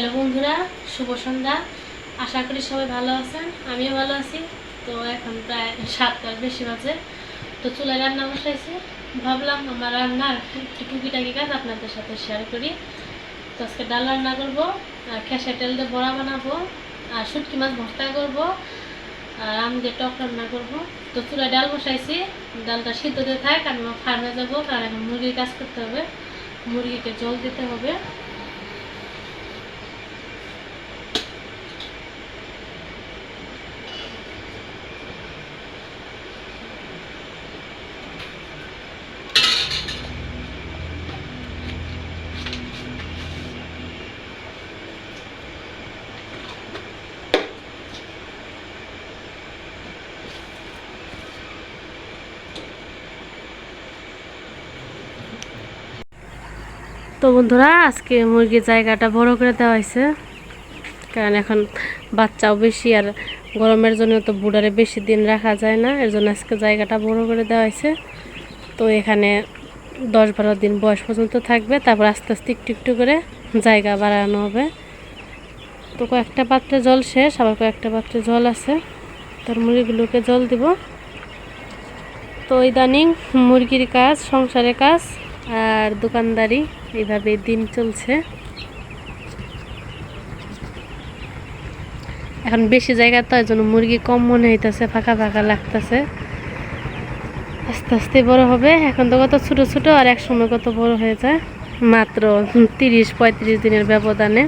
Hello বন্ধুরা, শুভ সন্ধ্যা। আশা করি সবাই ভালো আছেন, আমিও ভালো আছি। তো এখন প্রায় সাতটার বেশি বাজে। তো চুলায় রান্না বসাইছি। ভাবলাম আমার রান্নার একটু টুকিটাকি কাজ আপনাদের সাথে শেয়ার করি। তো আজকে ডাল রান্না করব, আর খেসা তেল দিয়ে বড়া বানাবো, আর শুটকি মাছ ভর্তা করব, আর আম দিয়ে টক রান্না করব। তো চুলায় ডাল বসাইছি। ডালটা সিদ্ধ দিয়ে থাক, আমি ফার্মে যাব কারণ এখন মুরগির কাজ করতে হবে। মুরগিকে জল দিতে হবে। বন্ধুরা, আজকে মুরগির জায়গাটা বড় করে দেওয়া হয়েছে। কারণ এখন বাচ্চাও বেশি আর গরমের জন্য তো বুড়ারে বেশি দিন রাখা যায় না, এর জন্য আজকে জায়গাটা বড় করে দেওয়া হয়েছে। তো এখানে দশ বারো দিন বয়স পর্যন্ত থাকবে, তারপর আস্তে আস্তে একটু একটু করে জায়গা বাড়ানো হবে। তো কয়েকটা পাত্রে জল শেষ, আবার কয়েকটা পাত্রে জল আছে। তোর মুরগিগুলোকে জল দিব। তো ইদানিং মুরগির কাজ, সংসারের কাজ আর দোকানদারি এইভাবে দিন চলছে। এখন বেশি জায়গা তো এই জন্য মুরগি কম মনে হইতেছে, ফাঁকা ফাঁকা লাগতেছে। আস্তে আস্তে বড় হবে, এখন তো কত ছোট ছোট আর এক সময় কত বড় হয়ে যায়। মাত্র তিরিশ পঁয়ত্রিশ দিনের ব্যবধানে।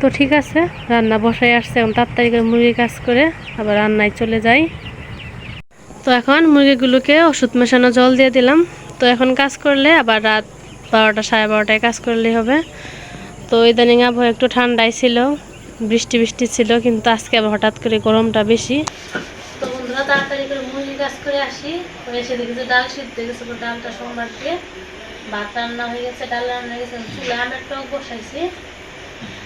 তো ঠিক আছে, রান্না বসাই আসছে, এখন তাড়াতাড়ি করে মুরগি কাজ করে আবার রান্নায় চলে যাই। তো এখন মুরগিগুলোকে ওষুধ মেশানো জল দিয়ে দিলাম। তো এখন কাজ করলে আবার রাত বারোটা সাড়ে বারোটায় কাজ করলেই হবে। তো ইদানিং আবহাওয়া একটু ঠান্ডাই ছিল, বৃষ্টি বৃষ্টি ছিল, কিন্তু আজকে আবার হঠাৎ করে গরমটা বেশি। তো বন্ধুরা, তাড়াতাড়ি করে মুরগি কাজ করে আসি। এসে দেখি যে ডাল সিদ্ধ গেছে ডালটা সোমবার দিয়ে ভাত রান্না হয়ে গেছে, ডাল রান্না হয়ে গেছে, চুলে আমের টক বসাইছি।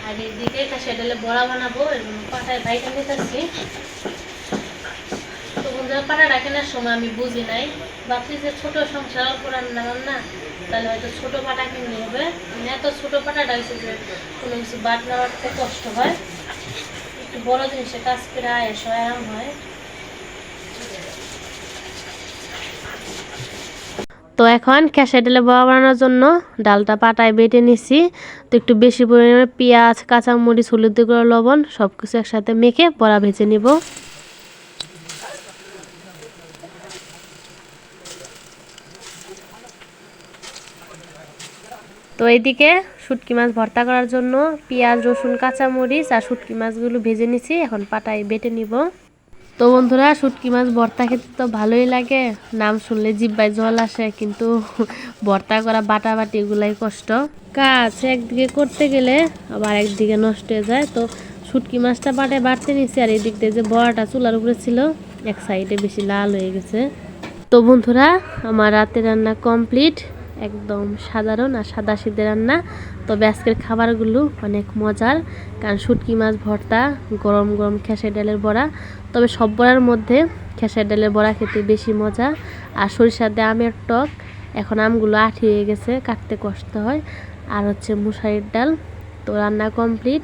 আর এদিকে কাছে ডালে বড়া বানাবো জন্য পাটায় বাইরে নিতেছি। তো বন্ধুরা, পাটাটা কেনার সময় আমি বুঝি নাই। ভাবছি যে ছোট সংসার, অল্প রান্না রান্না তাহলে হয়তো ছোট পাটা কিনলে হবে। এত ছোট পাটাটা হয়েছে যে কোনো কিছু বাটনা বাটতে কষ্ট হয়। একটু বড় জিনিসে কাজ করে আয়েস হয় হয়। তো এখন খেসা ডালে বড়া বানানোর জন্য ডালটা পাটায় বেটে নিছি। তো একটু বেশি পরিমাণে পেঁয়াজ, কাঁচামরিচ, হলুদ গুঁড়ো, লবণ সব কিছু একসাথে মেখে বড়া ভেজে নিব। তো এইদিকে শুটকি মাছ ভর্তা করার জন্য পেঁয়াজ, রসুন, কাঁচামরিচ আর শুটকি মাছগুলো ভেজে নিছি। এখন পাটায় বেটে নিব। তো বন্ধুরা, শুটকি মাছ ভর্তা খেতে তো ভালোই লাগে। নাম শুনলে জিব্বায় জল আসে, কিন্তু ভর্তা করা বাটা বাটি এগুলাই কষ্ট। কাজ একদিকে করতে গেলে আবার একদিকে নষ্ট হয়ে যায়। তো শুটকি মাছটা বাটে বাড়তে নিছি আর এই দিয়ে যে বড়াটা চুলার উপরে ছিল, এক সাইডে বেশি লাল হয়ে গেছে। তো বন্ধুরা, আমার রাতের রান্না কমপ্লিট। একদম সাধারণ আর সাদা সিদ্ধে রান্না। তবে আজকের খাবারগুলো অনেক মজার, কারণ শুটকি মাছ, ভর্তা, গরম গরম খেসের ডালের বড়া। তবে সব বড়ার মধ্যে খেসের ডালের বড়া খেতে বেশি মজা। আর সরিষার দিয়ে আমের টক, এখন আমগুলো আঠি হয়ে গেছে, কাটতে কষ্ট হয়। আর হচ্ছে মুসারির ডাল, তো রান্না কমপ্লিট।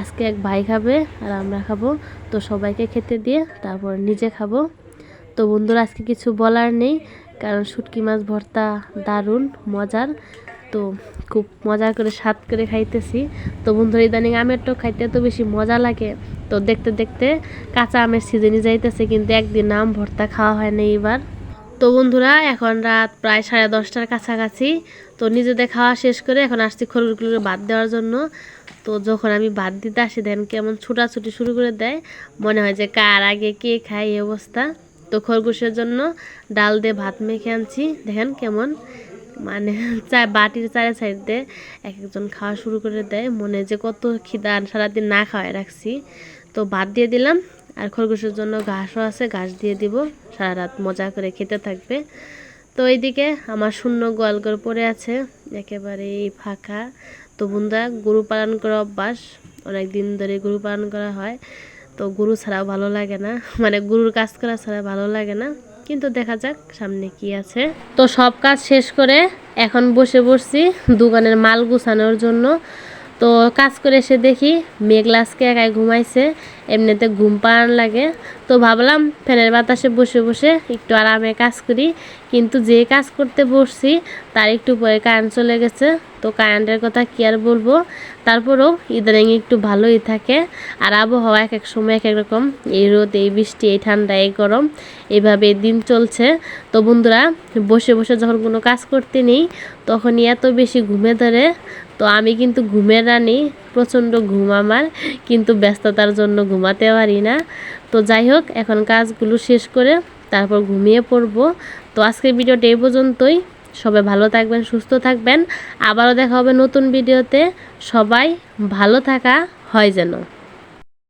আজকে এক ভাই খাবে আর আমরা খাব, তো সবাইকে খেতে দিয়ে তারপর নিজে খাব। তো বন্ধুরা, আজকে কিছু বলার নেই। কারণ শুটকি মাছ ভর্তা দারুণ, মজার। তো খুব মজা করে, স্বাদ করে খাইতেছি। তো বন্ধুরা, ইদানিং আমের টক খাইতে তো বেশি মজা লাগে। তো দেখতে দেখতে কাঁচা আমের সিজনই যাইতেছে, কিন্তু একদিন আম ভর্তা খাওয়া হয় না এবার। তো বন্ধুরা, এখন রাত প্রায় সাড়ে দশটার কাছাকাছি। তো নিজেদের খাওয়া শেষ করে এখন আসছি খরগুলোকে ভাত দেওয়ার জন্য। তো যখন আমি ভাত দিতে আসি, দেন কেমন ছুটাছুটি শুরু করে দেয়। মনে হয় যে কার আগে কে খায় এই অবস্থা। তো খরগোশের জন্য ডাল দিয়ে ভাত মেখে আনছি। দেখেন কেমন মানে চা বাটির চারে সাইড দিয়ে এক একজন খাওয়া শুরু করে দেয়। মনে যে কত খিদা সারাদিন না খাওয়াই রাখছি। তো ভাত দিয়ে দিলাম, আর খরগোশের জন্য ঘাসও আছে, ঘাস দিয়ে দিব। সারা রাত মজা করে খেতে থাকবে। তো এইদিকে আমার শূন্য গোয়ালঘর পড়ে আছে একেবারে ফাঁকা। তো বন্ধুরা, গরু পালন করা অভ্যাস, অনেক দিন ধরে গরু পালন করা হয়। তো গুরু ছাড়া ভালো লাগে না। মানে গুরুর কাজ করা ছাড়া ভালো লাগে না। কিন্তু দেখা যাক সামনে কি আছে। তো সব কাজ শেষ করে এখন বসে বসছি দোকানের মাল গুছানোর জন্য। তো কাজ করে এসে দেখি মেঘলাসকে একাই ঘুমাইছে। এমনিতে ঘুম পাড়ান লাগে। তো ভাবলাম ফ্যানের বাতাসে বসে বসে একটু আরামে কাজ করি। কিন্তু যে কাজ করতে বসছি, তার একটু পরে কারেন্ট চলে গেছে। তো কারেন্টের কথা কি আর বলব? তারপরেও ইদানিং একটু ভালোই থাকে। আর আবহাওয়া এক এক সময় এক এক রকম। এই রোদ, এই বৃষ্টি, এই ঠান্ডা, এই গরম এইভাবে দিন চলছে। তো বন্ধুরা, বসে বসে যখন কোনো কাজ করতে নেই, তখনই এত বেশি ঘুমে ধরে। তো আমি কিন্তু ঘুমের রানী, প্রচণ্ড ঘুম আমার। কিন্তু ব্যস্ততার জন্য ঘুমাতে পারি না। তো যাই হোক এখন কাজগুলো শেষ করে তারপর ঘুমিয়ে পড়ব। তো আজকের ভিডিওটা এই পর্যন্তই। সবাই ভালো থাকবেন, সুস্থ থাকবেন। আবারও দেখা হবে নতুন ভিডিওতে। সবাই ভালো থাকা হয় যেন।